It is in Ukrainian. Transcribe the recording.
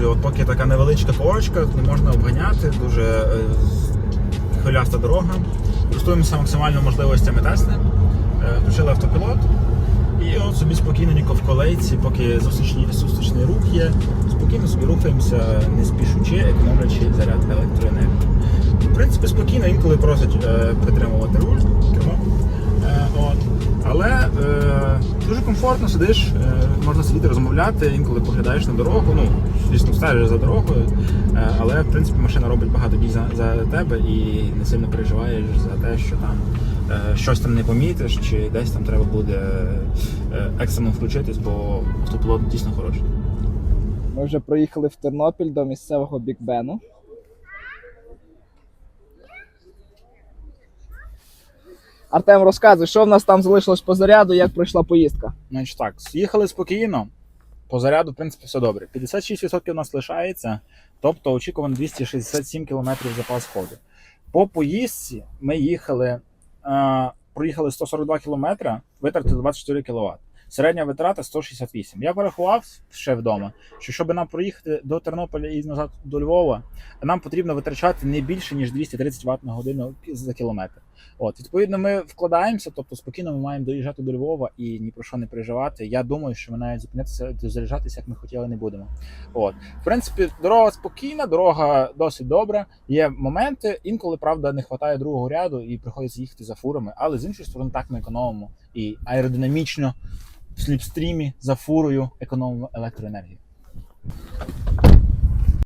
друзі, от поки така невеличка корочка, не можна обганяти, дуже е, хвиляста дорога. Користуємося максимально можливостями Тесли. Е, Включили автопілот. І от собі спокійненько в колейці, поки зустрічний, зустрічний рух є, спокійно собі рухаємося, не спішучи, економлячи заряд електроенергії. В принципі, спокійно інколи просять е, притримувати руль, кермо. Е, от. Але е, дуже комфортно сидиш, е, можна сидіти розмовляти, інколи поглядаєш на дорогу. Ну, звісно, стежиш за дорогою, е, але в принципі машина робить багато дій за, за тебе і не сильно переживаєш за те, що там е, щось там не помітиш, чи десь там треба буде екстрено включитись, бо автопілот дійсно хороший. Ми вже проїхали в Тернопіль до місцевого бікбену. Артем, розказуй, що в нас там залишилось по заряду, як пройшла поїздка. Значить так, їхали спокійно. По заряду, в принципі, все добре. 56% у нас лишається, тобто очікувано 267 км запас ходу. По поїздці ми їхали, е, проїхали 142 км, витратили 24 кВт. Середня витрата 168. Я порахував ще вдома, що щоб нам проїхати до Тернополя і назад до Львова, нам потрібно витрачати не більше ніж 230 Вт на годину за кілометр. От, відповідно, ми вкладаємося, тобто спокійно ми маємо доїжджати до Львова і ні про що не переживати. Я думаю, що ми навіть зупинятися заряджатися, як ми хотіли, не будемо. От, в принципі, дорога спокійна, дорога досить добра. Є моменти, інколи правда не вистачає другого ряду і приходиться їхати за фурами, але з іншої сторони, так ми економимо і аеродинамічно в сліпстрімі за фурою економимо електроенергію.